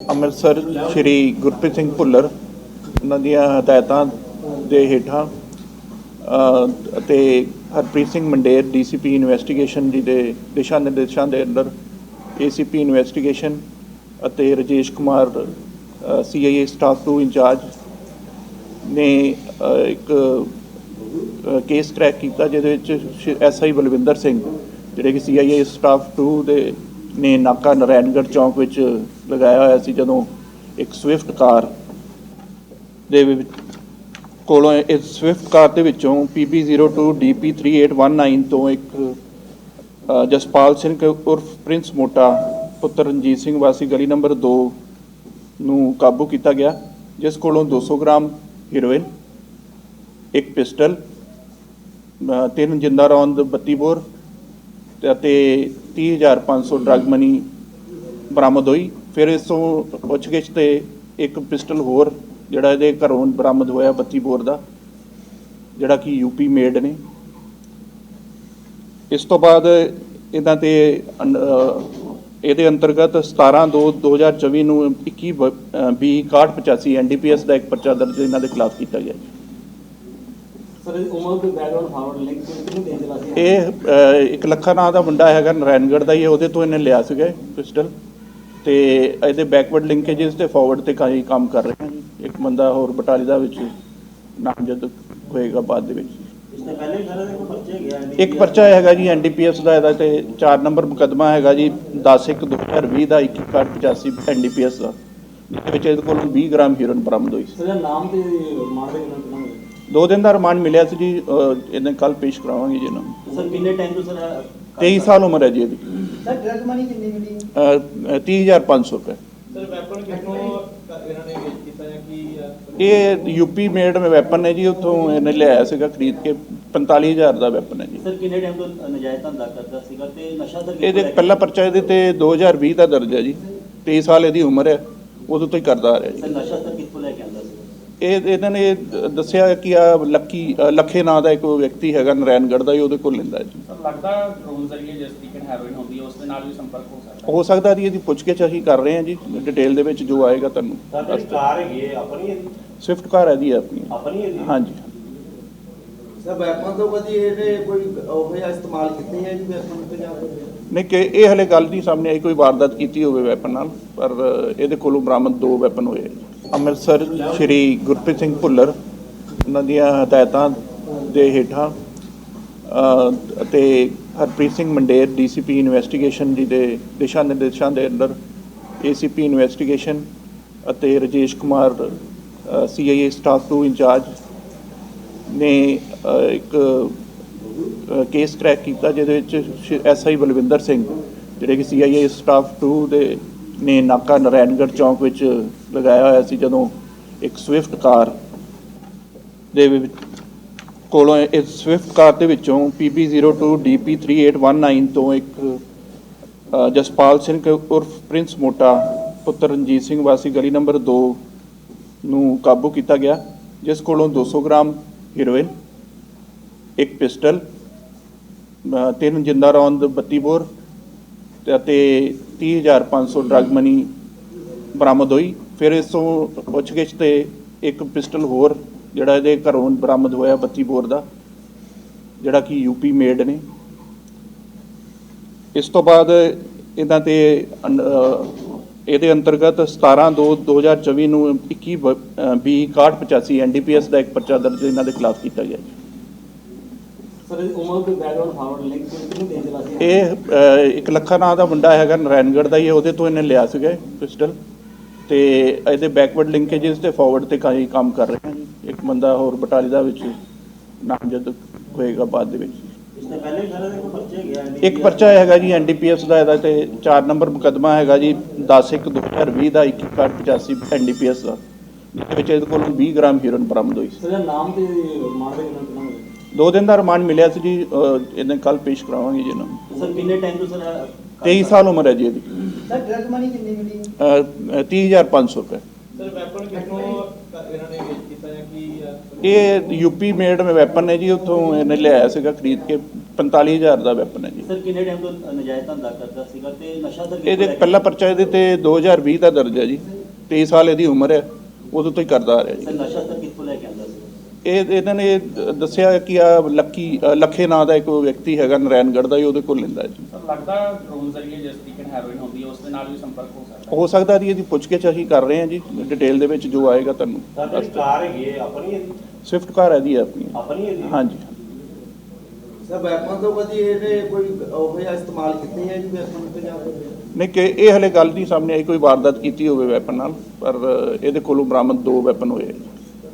ਅੰਮ੍ਰਿਤਸਰ ਸ਼੍ਰੀ ਗੁਰਪ੍ਰੀਤ ਸਿੰਘ ਭੁੱਲਰ, ਉਹਨਾਂ ਦੀਆਂ ਹਦਾਇਤਾਂ ਦੇ ਹੇਠਾਂ ਅਤੇ ਹਰਪ੍ਰੀਤ ਸਿੰਘ ਮੰਡੇਰ, ਡੀਸੀਪੀ ਇਨਵੈਸਟੀਗੇਸ਼ਨ ਜੀ ਦੇ ਦਿਸ਼ਾ ਨਿਰਦੇਸ਼ਾਂ ਦੇ ਅੰਦਰ ਏਸੀਪੀ ਇਨਵੈਸਟੀਗੇਸ਼ਨ ਅਤੇ Rajesh Kumar CIA staff 2 incharge ਨੇ ਇੱਕ ਕੇਸ ਕ੍ਰੈਕ ਕੀਤਾ ਜਿਹਦੇ ਵਿੱਚ ਐਸਆਈ ਬਲਵਿੰਦਰ ਸਿੰਘ, ਜਿਹੜੇ ਕਿ ਸੀਆਈਏ ਸਟਾਫ 2 ਦੇ ਨੇ ਨਾਕਾ ਨਰੈਣਗੜ੍ਹ ਚੌਂਕ ਵਿੱਚ ਲਗਾਇਆ ਹੋਇਆ ਸੀ ਜਦੋਂ ਇੱਕ ਸਵਿਫਟ ਕਾਰ ਦੇ ਵਿੱਚ ਕੋਲੋਂ ਇਸ ਸਵਿਫਟ ਕਾਰ ਦੇ ਵਿੱਚੋਂ PB02 DP3819 ਤੋਂ ਇੱਕ ਜਸਪਾਲ ਸਿੰਘ ਉਰਫ ਪ੍ਰਿੰਸ ਮੋਟਾ ਪੁੱਤਰ ਰਣਜੀਤ ਸਿੰਘ ਵਾਸੀ ਗਲੀ ਨੰਬਰ 2 ਨੂੰ ਕਾਬੂ ਕੀਤਾ ਗਿਆ, ਜਿਸ ਕੋਲੋਂ 200 ਗ੍ਰਾਮ ਹੀਰੋਇਨ, ਇੱਕ ਪਿਸਟਲ ਤਿੰਨ ਜਿੰਦਾ ਰੌਂਦ 32 ਬੋਰ ਅਤੇ 30500 ਡਰਗ ਮਨੀ ਬਰਾਮਦ ਹੋਈ। ਫਿਰ ਇਸ ਤੋਂ ਪੁੱਛਗਿੱਛ ਤੇ ਇੱਕ ਪਿਸਟਲ ਹੋਰ ਜਿਹੜਾ ਇਹਦੇ ਘਰੋਂ ਬਰਾਮਦ ਹੋਇਆ 32 ਬੋਰ ਦਾ ਜਿਹੜਾ ਕਿ ਯੂਪੀ ਮੇਡ ਨੇ। ਇਸ ਤੋਂ ਬਾਅਦ ਇਹਨਾਂ ਤੇ ਅਨ- ਅ, ਇਹਦੇ ਅੰਤਰਗਤ 17 2 2024 ਨੂੰ 21 ਬ- ਅ, 20 6185 ਐਨਡੀਪੀਐਸ ਦਾ ਇੱਕ ਪਰਚਾ ਦਰਜ ਇਹਨਾਂ ਦੇ ਖਿਲਾਫ ਕੀਤਾ ਗਿਆ ਜੀ ਸਰ ਉਮਰ ਦੇ ਬੈਕਗ੍ਰਾਉਂਡ ਫਾਰਵਰਡ ਲਿੰਕ ਕਿਹਨੂੰ ਦੇਣ ਦੇ ਵਾਸਤੇ ਇਹ ਇੱਕ ਲੱਖਾ ਨਾਂ ਦਾ ਮੁੰਡਾ ਹੈਗਾ ਨਾਰਾਇਣਗੜ੍ਹ ਦਾ ਹੀ ਹੈ, ਉਹਦੇ ਤੋਂ ਇਹਨੇ ਲਿਆ ਸੀਗਾ ਪਿਸਟਲ। ਤੇ ਇਹਦੇ ਬੈਕਵਰਡ ਲਿੰਕੇजेस ਤੇ ਫਾਰਵਰਡ ਤੇ ਕਾਈ ਕੰਮ ਕਰ ਰਹੇ ਹਾਂ ਜੀ। ਇੱਕ ਬੰਦਾ ਹੋਰ ਬਟਾਲੀ ਦਾ ਵਿੱਚ ਨਾਮਜ਼ਦ ਹੋਏਗਾ ਬਾਅਦ ਦੇ ਵਿੱਚ। ਇੱਕ ਪਰਚਾ ਹੈਗਾ ਜੀ ਐਨਡੀਪੀਐਸ ਦਾ ਇਹਦਾ ਤੇ 4 ਨੰਬਰ ਮੁਕੱਦਮਾ ਹੈਗਾ ਜੀ 10 1 2020 ਦਾ 2185 ਐਨਡੀਪੀਐਸ ਦਾ ਜਿਹਦੇ ਵਿੱਚ ਇਹਦੇ ਕੋਲ 20 ਗ੍ਰਾਮ ਹੀਰੋਇਨ ਬਰਾਮਦ ਹੋਈ ਸੀ। ਨਾਮ ਤੇ ਮਾਰ ਦੇ ਕਿੰਨਾ ਦੋ ਦਿਨ ਦਾ ਰਿਮਾਂਡ ਮਿਲਿਆ ਸੀ ਜੀ ਇਹਨੇ ਕੱਲ ਪੇਸ਼ ਕਰਾਵਾਂਗੇ ਜੀ ਇਹਨਾਂ ਨੂੰ। ਸਰ ਕਿੰਨੇ ਟਾਈਮ ਤੋਂ ਸਰ 23 ਸਾਲ ਉਮਰ ਹੈ ਜੀ ਇਹਦੀ। ਸਰ ਡਰਗ ਮਨੀ ਕਿੰਨੀ ਮਿਲੀ? ਅ, ਅ, 30500 ਰੁਪਏ। ਸਰ ਵੈਪਨ ਕਿੱਥੋਂ ਇਹਨਾਂ ਨੇ ਵੇਚ ਕੀਤਾ ਜਾਂ ਕੀ ਆ? ਇਹ ਯੂਪੀ ਮੇਡ ਮੇ ਵੈਪਨ ਹੈ ਜੀ ਉੱਥੋਂ ਇਹਨੇ ਲਿਆਇਆ ਸੀਗਾ ਖਰੀਦ ਕੇ 45000 ਦਾ ਵੈਪਨ ਹੈ ਜੀ। ਸਰ ਕਿੰਨੇ ਟਾਈਮ ਤੋਂ ਨਜਾਇਜ਼ ਧੰਦਾ ਕਰਦਾ ਸੀਗਾ ਤੇ ਨਸ਼ਾ ਸਰ ਇਹਦੇ ਪਹਿਲਾ ਪਰਚਾ ਇਹਦੇ ਤੇ 2020 ਦਾ ਦਰਜ ਹੈ ਜੀ। 23 ਸਾਲ ਇਹਦੀ ਉਮਰ ਹੈ ਉਦੋਂ ਤੋਂ ਹੀ ਕਰਦਾ ਆ ਰਿਹਾ ਸਰ ਜੀ ਨਸ਼ਾ ਸਰ ਕਿੱਥੋਂ ਲੈ ਕੇ ਆਉਂਦਾ ਸੀ? ਇਹ ਇਹਨਾਂ ਨੇ ਦੱਸਿਆ ਕਿ ਆ ਲੱਕੀ ਲੱਖੇ ਨਾਂ ਦਾ ਇੱਕ ਵਿਅਕਤੀ ਹੈਗਾ ਨਾਰਾਇਣਗੜ੍ਹ ਦਾ ਹੀ ਉਹਦੇ ਕੋਲ ਲੈਂਦਾ ਹੈ ਜੀ ਲੱਗਦਾ ਡਰੋਨ ਜ਼ਰੀਏ ਜਿਸ ਤਰੀਕੇ ਨਾਲ ਹੈਰੋਇਨ ਹੁੰਦੀ ਹੈ ਉਸ ਦੇ ਨਾਲ ਵੀ ਸੰਪਰਕ ਹੋ ਸਕਦਾ ਹੋ? ਸਕਦਾ ਜੀ ਇਹਦੀ ਪੁੱਛਗਿੱਛ ਅਸੀਂ ਕਰ ਰਹੇ ਹਾਂ ਜੀ ਡਿਟੇਲ ਦੇ ਵਿੱਚ ਜੋ ਆਏਗਾ ਤੁਹਾਨੂੰ। ਕਾਰ ਹੈਗੀ ਹੈ ਆਪਣੀ ਸਵਿਫਟ ਕਾਰ ਹੈ ਜੀ ਆਪਣੀ ਆਪਣੀ ਹੈ ਹਾਂਜੀ। ਸਰ ਵੈਪਨ ਤੋਂ ਕਦੀ ਇਹਨੇ ਕੋਈ ਉਹ ਜਿਹਾ ਇਸਤੇਮਾਲ ਕੀਤੇ ਹੈ ਜੀ ਵੈਪਨ ਤੇ ਜਾਂ ਨਹੀਂ ਕਿ ਇਹ ਹਲੇ ਗੱਲ ਨਹੀਂ ਸਾਹਮਣੇ ਆਈ ਕੋਈ ਵਾਰਦਾਤ ਕੀਤੀ ਹੋਵੇ ਵੈਪਨ ਨਾਲ ਪਰ ਅ, ਇਹਦੇ ਕੋਲੋਂ ਬਰਾਮਦ ਦੋ ਵੈਪਨ ਹੋਏ ਜੀ। ਅੰਮ੍ਰਿਤਸਰ ਸ਼੍ਰੀ ਗੁਰਪ੍ਰੀਤ ਸਿੰਘ ਭੁੱਲਰ, ਉਹਨਾਂ ਦੀਆਂ ਹਦਾਇਤਾਂ ਦੇ ਹੇਠਾਂ ਅਤੇ ਹਰਪ੍ਰੀਤ ਸਿੰਘ ਮੰਡੇਰ, ਡੀਸੀਪੀ ਇਨਵੈਸਟੀਗੇਸ਼ਨ ਜੀ ਦੇ ਦਿਸ਼ਾ ਨਿਰਦੇਸ਼ਾਂ ਦੇ ਅੰਦਰ ਏਸੀਪੀ ਇਨਵੈਸਟੀਗੇਸ਼ਨ ਅਤੇ Rajesh Kumar CIA staff 2 incharge ਨੇ ਇੱਕ ਕੇਸ ਕ੍ਰੈਕ ਕੀਤਾ, ਜਿਹਦੇ ਵਿੱਚ ਐਸਆਈ ਬਲਵਿੰਦਰ ਸਿੰਘ, ਜਿਹੜੇ ਕਿ ਸੀਆਈਏ ਸਟਾਫ 2 ਦੇ ਨੇ ਨਾਕਾ ਨਾਰਾਇਣਗੜ੍ਹ ਚੌਂਕ ਵਿੱਚ ਲਗਾਇਆ ਹੋਇਆ ਸੀ, ਜਦੋਂ ਇੱਕ ਸਵਿਫਟ ਕਾਰ ਦੇ ਵਿੱਚ ਕੋਲੋਂ ਇਸ ਸਵਿਫਟ ਕਾਰ ਦੇ ਵਿੱਚੋਂ PB02 DP3819 ਤੋਂ ਇੱਕ ਜਸਪਾਲ ਸਿੰਘ ਉਰਫ ਪ੍ਰਿੰਸ ਮੋਟਾ ਪੁੱਤਰ ਰਣਜੀਤ ਸਿੰਘ ਵਾਸੀ ਗਲੀ ਨੰਬਰ 2 ਨੂੰ ਕਾਬੂ ਕੀਤਾ ਗਿਆ, ਜਿਸ ਕੋਲੋਂ 200 ਗ੍ਰਾਮ ਹੀਰੋਇਨ, ਇੱਕ ਪਿਸਟਲ ਤਿੰਨ ਜਿੰਦਾ ਰੌਂਦ 32 ਬੋਰ ਅਤੇ 30500 ਡਰਗ ਮਨੀ ਬਰਾਮਦ ਹੋਈ। ਫਿਰ ਇਸ ਤੋਂ ਪੁੱਛਗਿੱਛ ਤੇ ਇੱਕ ਪਿਸਟਲ ਹੋਰ ਜਿਹੜਾ ਇਹਦੇ ਘਰੋਂ ਬਰਾਮਦ ਹੋਇਆ 32 ਬੋਰ ਦਾ ਜਿਹੜਾ ਕਿ ਯੂਪੀ ਮੇਡ ਨੇ। ਇਸ ਤੋਂ ਬਾਅਦ ਇਹਨਾਂ ਤੇ ਅਨ- ਇਹਦੇ ਅੰਤਰਗਤ 17 2 2024 ਨੂੰ 21 ਬ- ਅ, 20 6185 ਐਨਡੀਪੀਐਸ ਦਾ ਇੱਕ ਪਰਚਾ ਦਰਜ ਇਹਨਾਂ ਦੇ ਖਿਲਾਫ ਕੀਤਾ ਗਿਆ ਸਰ ਉਮਰ ਦੇ ਬੈਕਗ੍ਰਾਉਂਡ ਫਾਰਵਰਡ ਲਿੰਕ ਕਿਹਨੂੰ ਦੇਣ ਦੇ ਵਾਸਤੇ ਇਹ ਇੱਕ ਲੱਖਾ ਨਾਂ ਦਾ ਮੁੰਡਾ ਹੈਗਾ ਨਾਰਾਇਣਗੜ੍ਹ ਦਾ ਹੀ ਉਹਦੇ ਤੋਂ ਇਹਨੇ ਲਿਆ ਸੀਗਾ ਪਿਸਟਲ। ਤੇ ਇਹਦੇ ਬੈਕਵਰਡ ਲਿੰਕੇजेस ਤੇ ਫਾਰਵਰਡ ਤੇ ਕਾਈ ਕੰਮ ਕਰ ਰਹੇ ਹਾਂ ਜੀ। ਇੱਕ ਬੰਦਾ ਹੋਰ ਬਟਾਲੀ ਦਾ ਵਿੱਚ ਨਾਮਜ਼ਦ ਹੋਏਗਾ ਬਾਅਦ ਦੇ ਵਿੱਚ। ਇੱਕ ਪਰਚਾ ਹੈਗਾ ਜੀ ਐਨਡੀਪੀਐਸ ਦਾ ਇਹਦਾ ਤੇ 4 ਨੰਬਰ ਮੁਕੱਦਮਾ ਹੈਗਾ ਜੀ 10 1 2020 ਦਾ 2185 ਐਨਡੀਪੀਐਸ ਦਾ ਜਿਹਦੇ ਵਿੱਚ ਇਹਦੇ ਕੋਲ 20 ਗ੍ਰਾਮ ਹੀਰੋਇਨ ਬਰਾਮਦ ਹੋਈ ਸੀ। ਸਰ ਨਾਮ ਤੇ ਮਾਰ ਦੇ ਕਿੰਨਾ ਕਿੰਨਾ ਹੋਇਆ ਦੋ ਦਿਨ ਦਾ ਰਿਮਾਂਡ ਮਿਲਿਆ ਸੀ ਜੀ ਇਹਨੇ ਕੱਲ ਪੇਸ਼ ਕਰਾਵਾਂਗੇ ਜੀ ਇਹਨਾਂ ਨੂੰ। ਸਰ ਕਿੰਨੇ ਟਾਈਮ ਤੋਂ ਸਰ 23 ਸਾਲ ਉਮਰ ਹੈ ਜੀ ਇਹਦੀ। ਸਰ ਡਰਗ ਮਨੀ ਕਿੰਨੀ ਮਿਲੀ? ਅ, ਅ, 30500 ਰੁਪਏ। ਸਰ ਵੈਪਨ ਕਿੱਥੋਂ ਇਹਨਾਂ ਨੇ ਵੇਚ ਕੀਤਾ ਜਾਂ ਕੀ? ਇਹ ਯੂਪੀ ਮੇਡ ਮੇ ਵੈਪਨ ਹੈ ਜੀ ਉੱਥੋਂ ਇਹਨੇ ਲਿਆਇਆ ਸੀਗਾ ਖਰੀਦ ਕੇ 45000 ਦਾ ਵੈਪਨ ਹੈ ਜੀ। ਸਰ ਕਿੰਨੇ ਟਾਈਮ ਤੋਂ ਨਜਾਇਜ਼ ਧੰਦਾ ਕਰਦਾ ਸੀਗਾ ਤੇ ਨਸ਼ਾ ਸਰ ਇਹਦੇ ਪਹਿਲਾ ਪਰਚਾ ਇਹਦੇ ਤੇ 2020 ਦਾ ਦਰਜ ਹੈ ਜੀ। 23 ਸਾਲ ਇਹਦੀ ਉਮਰ ਹੈ ਉਦੋਂ ਤੋਂ ਹੀ ਕਰਦਾ ਆ ਰਿਹਾ ਸਰ ਜੀ ਨਸ਼ਾ ਸਰ ਕਿੱਥੋਂ ਲੈ ਕੇ ਆਉਂਦਾ ਸੀ? ਇਹ ਇਹਨਾਂ ਨੇ ਦੱਸਿਆ ਕਿ ਆ ਲੱਕੀ ਲੱਖੇ ਨਾਂ ਦਾ ਇੱਕ ਵਿਅਕਤੀ ਹੈਗਾ ਨਰੈਣਗੜ੍ਹ ਦਾ ਹੀ ਉਹਦੇ ਕੋਲ ਲੈਂਦਾ ਹੈ ਜੀ। ਲੱਗਦਾ ਡਰੋਨ ਜ਼ਰੀਏ ਜਿਸ ਤਰੀਕੇ ਨਾਲ ਹੈਰੋਇਨ ਹੁੰਦੀ ਹੈ ਉਸ ਦੇ ਨਾਲ ਵੀ ਸੰਪਰਕ ਹੋ ਸਕਦਾ ਹੈ? ਹੋ ਸਕਦਾ ਜੀ ਇਹਦੀ ਪੁੱਛਗਿੱਛ ਅਸੀਂ ਕਰ ਰਹੇ ਹਾਂ ਜੀ ਡਿਟੇਲ ਦੇ ਵਿੱਚ ਜੋ ਆਏਗਾ ਤੁਹਾਨੂੰ। ਸਾਡੀ ਕਾਰ ਹੈਗੀ ਹੈ ਆਪਣੀ ਹੈ ਸਵਿਫਟ ਕਾਰ ਹੈ ਜੀ ਆਪਣੀ। ਆਪਣੀ ਹੈ ਜੀ? ਹਾਂਜੀ। ਸਰ ਵੈਪਨ ਤੋਂ ਕਦੀ ਇਹਨੇ ਕੋਈ ਉਹ ਜਿਹਾ ਇਸਤੇਮਾਲ ਕੀਤੇ ਹੈ ਜੀ ਵੈਪਨ ਪੰਜਾਬ ਦੇ? ਨਹੀਂ ਕਿ ਇਹ ਹਲੇ ਗੱਲ ਨਹੀਂ ਸਾਹਮਣੇ ਆਈ ਕੋਈ ਵਾਰਦਾਤ ਕੀਤੀ ਹੋਵੇ ਵੈਪਨ ਨਾਲ ਪਰ ਇਹਦੇ ਕੋਲੋਂ ਬਰਾਮਦ ਦੋ ਵੈਪਨ ਹੋਏ ਆ ਜੀ।